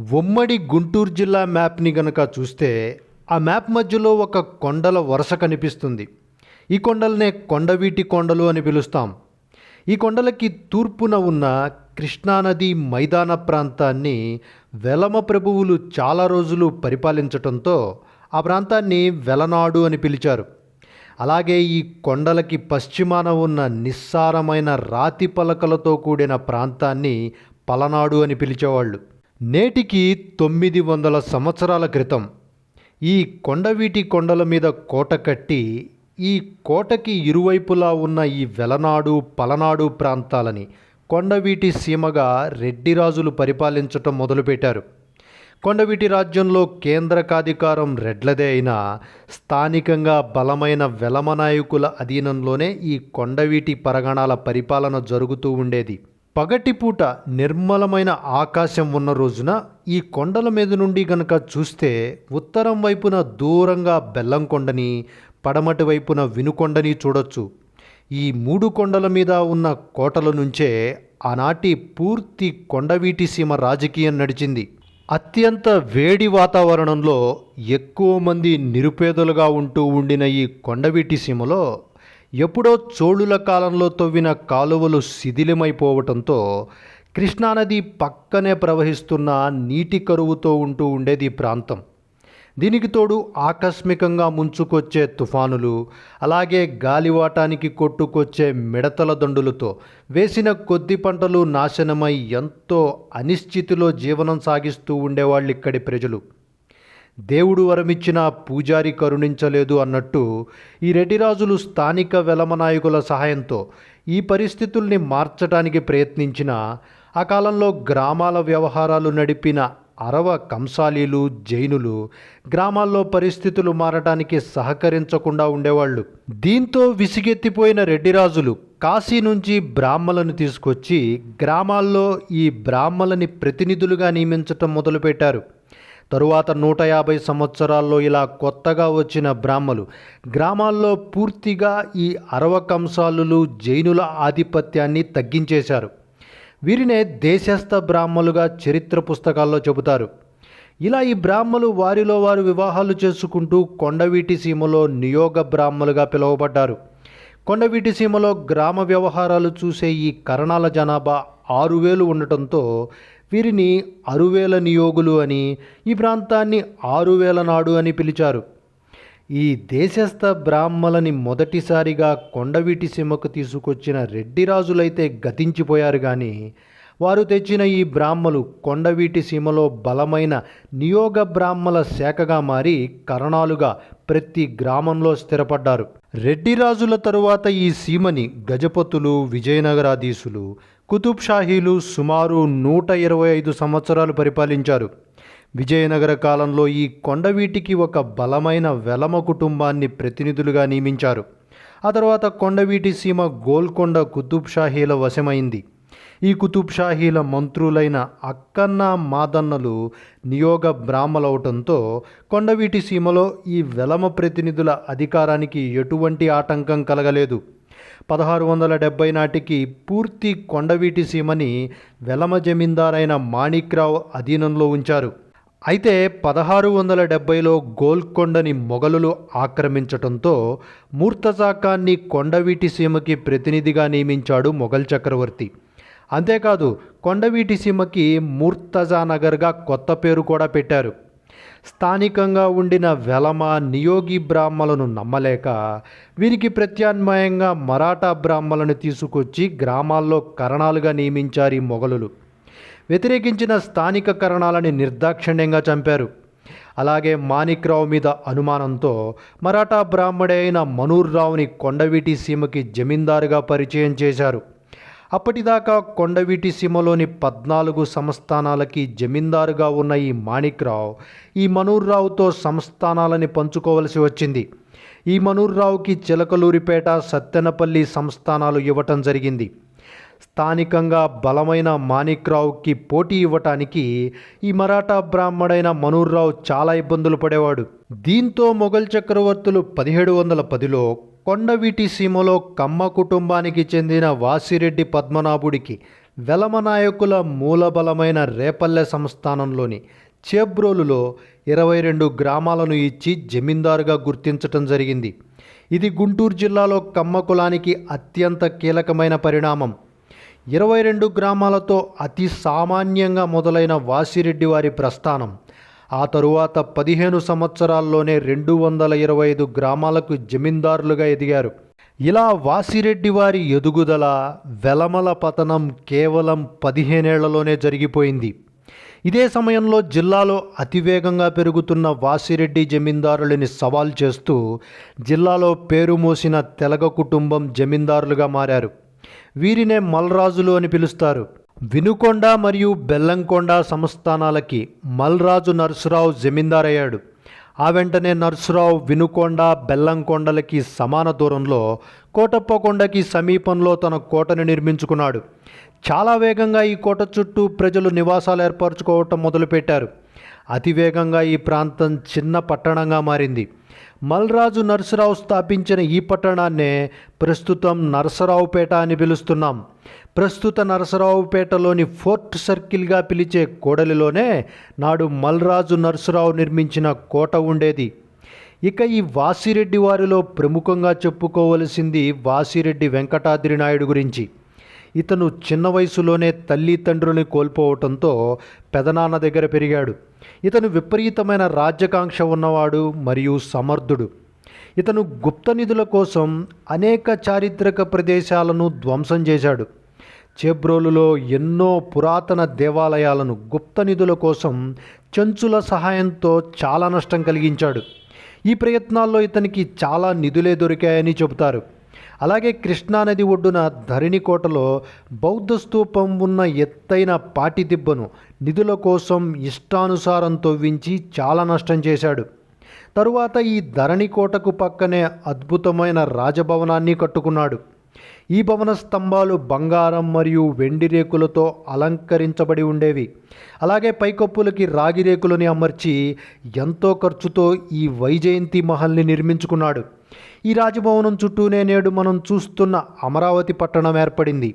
ఉమ్మడి గుంటూరు జిల్లా మ్యాప్ని గనక చూస్తే ఆ మ్యాప్ మధ్యలో ఒక కొండల వరుస కనిపిస్తుంది. ఈ కొండలనే కొండవీటి కొండలు అని పిలుస్తాం. ఈ కొండలకి తూర్పున ఉన్న కృష్ణానది మైదాన ప్రాంతాన్ని వెలమ ప్రభువులు చాలా రోజులు పరిపాలించటంతో ఆ ప్రాంతాన్ని వెలనాడు అని పిలిచారు. అలాగే ఈ కొండలకి పశ్చిమాన ఉన్న నిస్సారమైన రాతి పలకలతో కూడిన ప్రాంతాన్ని పలనాడు అని పిలిచేవాళ్ళు. నేటికి తొమ్మిది వందల సంవత్సరాల క్రితం ఈ కొండవీటి కొండల మీద కోట కట్టి ఈ కోటకి ఇరువైపులా ఉన్న ఈ వెలనాడు పలనాడు ప్రాంతాలని కొండవీటి సీమగా రెడ్డిరాజులు పరిపాలించటం మొదలుపెట్టారు. కొండవీటి రాజ్యంలో కేంద్రకాధికారం రెడ్లదే అయినా స్థానికంగా బలమైన వెలమ నాయకుల అధీనంలోనే ఈ కొండవీటి పరగణాల పరిపాలన జరుగుతూ ఉండేది. పగటిపూట నిర్మలమైన ఆకాశం ఉన్న రోజున ఈ కొండల మీద నుండి గనక చూస్తే ఉత్తరం వైపున దూరంగా బెల్లంకొండని పడమటి వైపున వినుకొండని చూడొచ్చు. ఈ మూడు కొండల మీద ఉన్న కోటల నుంచే ఆనాటి పూర్తి కొండవీటి సీమ రాజకీయం నడిచింది. అత్యంత వేడి వాతావరణంలో ఎక్కువ మంది నిరుపేదలుగా ఉంటూ ఉండిన ఈ కొండవీటి సీమలో ఎప్పుడో చోళుల కాలంలో తవ్విన కాలువలు శిథిలమైపోవటంతో కృష్ణానది పక్కనే ప్రవహిస్తున్న నీటి కరువుతో ఉంటూ ఉండేది ఈ ప్రాంతం. దీనికి తోడు ఆకస్మికంగా ముంచుకొచ్చే తుఫానులు అలాగే గాలివాటానికి కొట్టుకొచ్చే మిడతల దండులతో వేసిన కొద్ది పంటలు నాశనమై ఎంతో అనిశ్చితిలో జీవనం సాగిస్తూ ఉండేవాళ్ళు ఇక్కడి ప్రజలు. దేవుడు వరమిచ్చిన పూజారి కరుణించలేదు అన్నట్టు ఈ రెడ్డిరాజులు స్థానిక వెలమ నాయకుల సహాయంతో ఈ పరిస్థితుల్ని మార్చడానికి ప్రయత్నించిన ఆ కాలంలో గ్రామాల వ్యవహారాలు నడిపిన అరవ కంసాలీలు జైనులు గ్రామాల్లో పరిస్థితులు మారటానికి సహకరించకుండా ఉండేవాళ్ళు. దీంతో విసిగెత్తిపోయిన రెడ్డిరాజులు కాశీ నుంచి బ్రాహ్మలను తీసుకొచ్చి గ్రామాల్లో ఈ బ్రాహ్మలని ప్రతినిధులుగా నియమించటం మొదలుపెట్టారు. తరువాత నూట యాభై సంవత్సరాల్లో ఇలా కొత్తగా వచ్చిన బ్రాహ్మలు గ్రామాల్లో పూర్తిగా ఈ అరవ కంసాలులు జైనుల ఆధిపత్యాన్ని తగ్గించేశారు. వీరినే దేశస్థ బ్రాహ్మలుగా చరిత్ర పుస్తకాల్లో చెబుతారు. ఇలా ఈ బ్రాహ్మలు వారిలో వారు వివాహాలు చేసుకుంటూ కొండవీటి సీమలో నియోగ బ్రాహ్మలుగా పిలువబడ్డారు. కొండవీటి సీమలో గ్రామ వ్యవహారాలు చూసే ఈ కరణాల జనాభా ఆరు వేలు ఉండటంతో వీరిని అరువేల నియోగులు అని ఈ ప్రాంతాన్ని ఆరువేల నాడు అని పిలిచారు. ఈ దేశస్థ బ్రాహ్మలని మొదటిసారిగా కొండవీటి సీమకు తీసుకొచ్చిన రెడ్డిరాజులైతే గతించిపోయారు కానీ వారు తెచ్చిన ఈ బ్రాహ్మలు కొండవీటి సీమలో బలమైన నియోగ బ్రాహ్మల శాఖగా మారి కరణాలుగా ప్రతి గ్రామంలో స్థిరపడ్డారు. రెడ్డిరాజుల తరువాత ఈ సీమని గజపతులు విజయనగరాధీశులు కుతుబ్ షాహీలు సుమారు నూట ఇరవై ఐదు సంవత్సరాలు పరిపాలించారు. విజయనగర కాలంలో ఈ కొండవీటికి ఒక బలమైన వెలమ కుటుంబాన్ని ప్రతినిధులుగా నియమించారు. ఆ తర్వాత కొండవీటి సీమ గోల్కొండ కుతుబ్ షాహీల వశమైంది. ఈ కుతుబ్ షాహీల మంత్రులైన అక్కన్న మాదన్నలు నియోగ బ్రాహ్మలవటంతో కొండవీటి సీమలో ఈ వెలమ ప్రతినిధుల అధికారానికి ఎటువంటి ఆటంకం కలగలేదు. పదహారు వందల డెబ్బై నాటికి పూర్తి కొండవీటి సీమని వెలమ జమీందారైన మాణిక్రావు అధీనంలో ఉంచారు. అయితే పదహారు వందల డెబ్బైలో గోల్కొండని మొఘలులు ఆక్రమించటంతో మూర్తజాకాన్ని కొండవీటి సీమకి ప్రతినిధిగా నియమించాడు మొఘల్ చక్రవర్తి. అంతేకాదు కొండవీటి సీమకి మూర్తజా నగర్గా కొత్త పేరు కూడా పెట్టారు. స్థానికంగా ఉండిన వెలమ నియోగి బ్రాహ్మలను నమ్మలేక వీరికి ప్రత్యామ్నాయంగా మరాఠా బ్రాహ్మలను తీసుకొచ్చి గ్రామాల్లో కరణాలుగా నియమించారు ఈ మొఘలులు. వ్యతిరేకించిన స్థానిక కరణాలని నిర్దాక్షిణ్యంగా చంపారు. అలాగే మాణిక్రావు మీద అనుమానంతో మరాఠా బ్రాహ్మడే అయిన మనూర్రావుని కొండవీటి సీమకి జమీందారుగా పరిచయం చేశారు. అప్పటిదాకా కొండవీటి సీమలోని పద్నాలుగు సంస్థానాలకి జమీందారుగా ఉన్న ఈ మాణిక్రావు ఈ మనూర్రావుతో సంస్థానాలని పంచుకోవలసి వచ్చింది. ఈ మనూర్రావుకి చిలకలూరిపేట సత్తెనపల్లి సంస్థానాలు ఇవ్వటం జరిగింది. స్థానికంగా బలమైన మాణిక్రావుకి పోటీ ఇవ్వటానికి ఈ మరాఠా బ్రాహ్మడైన మనూర్రావు చాలా ఇబ్బందులు పడేవాడు. దీంతో మొఘల్ చక్రవర్తులు పదిహేడు వందల పదిలో కొండవీటి సీమలో కమ్మ కుటుంబానికి చెందిన వాసిరెడ్డి పద్మనాభుడికి వెలమ నాయకుల మూలబలమైన రేపల్లె సంస్థానంలోని చేబ్రోలులో ఇరవై రెండు గ్రామాలను ఇచ్చి జమీందారుగా గుర్తించటం జరిగింది. ఇది గుంటూరు జిల్లాలో కమ్మ కులానికి అత్యంత కీలకమైన పరిణామం. ఇరవై రెండు గ్రామాలతో అతి సామాన్యంగా మొదలైన వాసిరెడ్డి వారి ప్రస్థానం. ఆ తరువాత పదిహేను సంవత్సరాల్లోనే రెండు వందల ఇరవై ఐదు గ్రామాలకు జమీందారులుగా ఎదిగారు. ఇలా వాసిరెడ్డి వారి ఎదుగుదల వెలమల పతనం కేవలం పదిహేనేళ్ళలోనే జరిగిపోయింది. ఇదే సమయంలో జిల్లాలో అతివేగంగా పెరుగుతున్న వాసిరెడ్డి జమీందారులని సవాల్ చేస్తూ జిల్లాలో పేరు మోసిన తెలగ కుటుంబం జమీందారులుగా మారారు. వీరినే మల్రాజులు అని పిలుస్తారు. వినుకొండ మరియు బెల్లంకొండ సంస్థానాలకి మల్రాజు నరసరావు జమీందారయ్యాడు. ఆ వెంటనే నరసరావు వినుకొండ బెల్లంకొండలకి సమాన దూరంలో కోటప్పకొండకి సమీపంలో తన కోటను నిర్మించుకున్నాడు. చాలా వేగంగా ఈ కోట చుట్టూ ప్రజలు నివాసాలు ఏర్పరచుకోవటం మొదలుపెట్టారు. అతివేగంగా ఈ ప్రాంతం చిన్న పట్టణంగా మారింది. మల్రాజు నరసరావు స్థాపించిన ఈ పట్టణాన్నే ప్రస్తుతం నరసరావుపేట అని పిలుస్తున్నాం. ప్రస్తుత నరసరావుపేటలోని ఫోర్ట్ సర్కిల్గా పిలిచే కోడలిలోనే నాడు మల్రాజు నరసరావు నిర్మించిన కోట ఉండేది. ఇక ఈ వాసిరెడ్డి వారిలో ప్రముఖంగా చెప్పుకోవలసింది వాసిరెడ్డి వెంకటాద్రి నాయుడు గురించి. ఇతను చిన్న వయసులోనే తల్లిదండ్రులని కోల్పోవటంతో పెదనాన్న దగ్గర పెరిగాడు. ఇతను విపరీతమైన రాజ్యకాంక్ష ఉన్నవాడు మరియు సమర్థుడు. ఇతను గుప్త నిధుల కోసం అనేక చారిత్రక ప్రదేశాలను ధ్వంసం చేశాడు. చేబ్రోలులో ఎన్నో పురాతన దేవాలయాలను గుప్త నిధుల కోసం చెంచుల సహాయంతో చాలా నష్టం కలిగించాడు. ఈ ప్రయత్నాల్లో ఇతనికి చాలా నిధులే దొరికాయని చెబుతారు. అలాగే కృష్ణానది ఒడ్డున ధరణికోటలో బౌద్ధ స్తూపం ఉన్న ఎత్తైన పాటి దిబ్బను నిధుల కోసం ఇష్టానుసారం తవ్వించి చాలా నష్టం చేశాడు. తరువాత ఈ ధరణికోటకు పక్కనే అద్భుతమైన రాజభవనాన్ని కట్టుకున్నాడు. ఈ భవన స్తంభాలు బంగారం మరియు వెండి రేకులతో అలంకరించబడి ఉండేవి. అలాగే పైకప్పులకి రాగి రేకులని అమర్చి ఎంతో ఖర్చుతో ఈ వైజయంతి మహల్ని నిర్మించుకున్నాడు. ఈ రాజభవనం చుట్టూనే నేడు మనం చూస్తున్న అమరావతి పట్టణం ఏర్పడింది.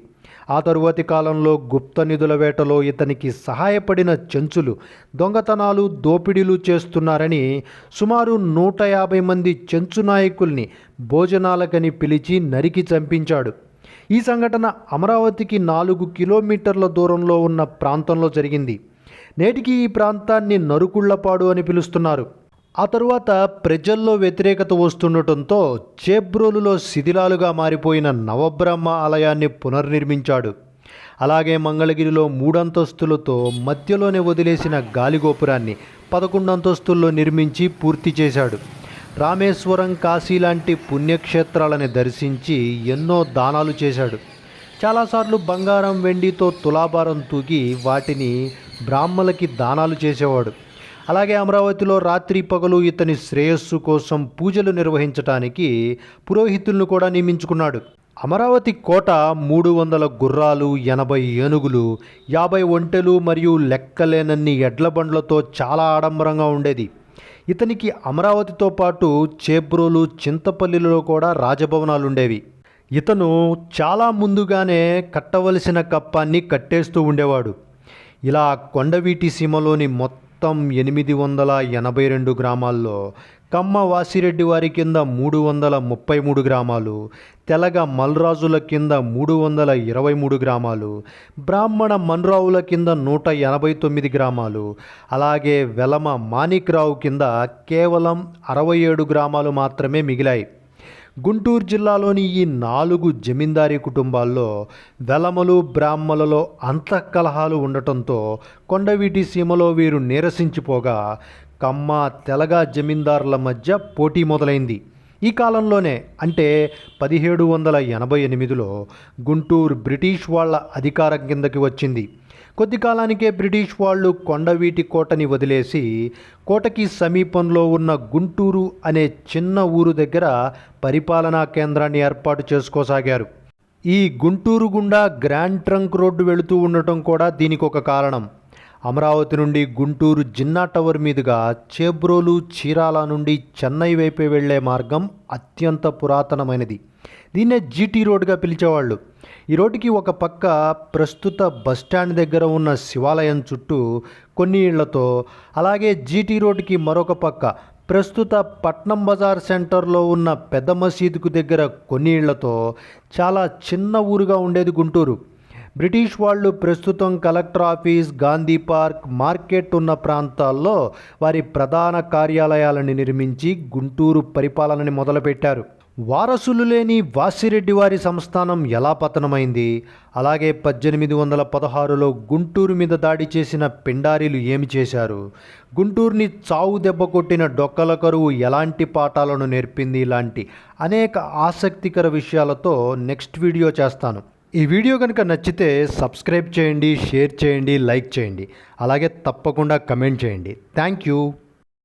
ఆ తరువాతి కాలంలో గుప్త నిధుల వేటలో ఇతనికి సహాయపడిన చెంచులు దొంగతనాలు దోపిడీలు చేస్తున్నారని సుమారు నూట యాభై మంది చెంచు నాయకుల్ని భోజనాలకని పిలిచి నరికి చంపించాడు. ఈ సంఘటన అమరావతికి నాలుగు కిలోమీటర్ల దూరంలో ఉన్న ప్రాంతంలో జరిగింది. నేటికి ఈ ప్రాంతాన్ని నరుకుళ్ళపాడు అని పిలుస్తున్నారు. ఆ తరువాత ప్రజల్లో వ్యతిరేకత వస్తుండటంతో చేబ్రోలులో శిథిలాలుగా మారిపోయిన నవబ్రహ్మ ఆలయాన్ని పునర్నిర్మించాడు. అలాగే మంగళగిరిలో మూడంతస్తులతో మధ్యలోనే వదిలేసిన గాలిగోపురాన్ని పదకొండు అంతస్తుల్లో నిర్మించి పూర్తి చేశాడు. రామేశ్వరం కాశీ లాంటి పుణ్యక్షేత్రాలని దర్శించి ఎన్నో దానాలు చేశాడు. చాలాసార్లు బంగారం వెండితో తులాభారం తూగి వాటిని బ్రాహ్మలకి దానాలు చేసేవాడు. అలాగే అమరావతిలో రాత్రి పగలు ఇతని శ్రేయస్సు కోసం పూజలు నిర్వహించటానికి పురోహితులను కూడా నియమించుకున్నాడు. అమరావతి కోట మూడు వందల గుర్రాలు ఎనభై ఏనుగులు యాభై ఒంటెలు మరియు లెక్కలేనన్ని ఎడ్ల బండ్లతో చాలా ఆడంబరంగా ఉండేది. ఇతనికి అమరావతితో పాటు చేబ్రోలు చింతపల్లిలో కూడా రాజభవనాలు ఉండేవి ఇతను చాలా ముందుగానే కట్టవలసిన కప్పాన్ని కట్టేస్తూ ఉండేవాడు. ఇలా కొండవీటి సీమలోని మొత్తం మొత్తం ఎనిమిది వందల ఎనభై రెండు గ్రామాల్లో కమ్మ వాసిరెడ్డి వారి కింద మూడు వందల ముప్పై మూడు గ్రామాలు తెలగ మల్రాజుల కింద మూడు వందల ఇరవై మూడు గ్రామాలు బ్రాహ్మణ మన్రావుల కింద నూట ఎనభై తొమ్మిది గ్రామాలు అలాగే వెలమ మాణిక్రావు కింద కేవలం అరవై ఏడు గ్రామాలు మాత్రమే మిగిలాయి. గుంటూరు జిల్లాలోని ఈ నాలుగు జమీందారీ కుటుంబాల్లో వెలమలు బ్రాహ్మలలో అంతఃకలహాలు ఉండటంతో కొండవీటి సీమలో వీరు నీరసించిపోగా కమ్మ తెలగ జమీందారుల మధ్య పోటీ మొదలైంది. ఈ కాలంలోనే అంటే పదిహేడు వందల ఎనభై ఎనిమిదిలో గుంటూరు బ్రిటిష్ వాళ్ళ అధికారం కిందకి వచ్చింది. కొద్ది కాలానికే బ్రిటిష్ వాళ్ళు కొండవీటి కోటని వదిలేసి కోటకి సమీపంలో ఉన్న గుంటూరు అనే చిన్న ఊరు దగ్గర పరిపాలనా కేంద్రాన్ని ఏర్పాటు చేసుకోసాగారు. ఈ గుంటూరు గుండా గ్రాండ్ ట్రంక్ రోడ్డు వెళుతూ ఉండటం కూడా దీనికి ఒక కారణం. అమరావతి నుండి గుంటూరు జిన్నా టవర్ మీదుగా చేబ్రోలు చీరాల నుండి చెన్నై వైపు వెళ్ళే మార్గం అత్యంత పురాతనమైనది. దీన్నే జీటీ రోడ్గా పిలిచేవాళ్ళు. ఈ రోడ్డుకి ఒక పక్క ప్రస్తుత బస్టాండ్ దగ్గర ఉన్న శివాలయం చుట్టూ కొన్ని ఇళ్ళతో అలాగే జీటీ రోడ్డుకి మరొక పక్క ప్రస్తుత పట్నం బజార్ సెంటర్లో ఉన్న పెద్ద మసీదుకు దగ్గర కొన్ని ఇళ్ళతో చాలా చిన్న ఊరుగా ఉండేది గుంటూరు. బ్రిటిష్ వాళ్ళు ప్రస్తుతం collector office Gandhi park market ఉన్న ప్రాంతాల్లో వారి ప్రధాన కార్యాలయాలను నిర్మించి గుంటూరు పరిపాలనని మొదలుపెట్టారు. వారసులు లేని వాసిరెడ్డి వారి సంస్థానం ఎలా పతనమైంది? అలాగే పద్దెనిమిది వందల పదహారులో గుంటూరు మీద దాడి చేసిన పిండారీలు ఏమి చేశారు? గుంటూరుని చావు దెబ్బ కొట్టిన డొక్కల కరువు ఎలాంటి పాఠాలను నేర్పింది? ఇలాంటి అనేక ఆసక్తికర విషయాలతో నెక్స్ట్ వీడియో చేస్తాను. ఈ వీడియో కనుక నచ్చితే సబ్స్క్రైబ్ చేయండి షేర్ చేయండి లైక్ చేయండి. అలాగే తప్పకుండా కమెంట్ చేయండి. Thank you.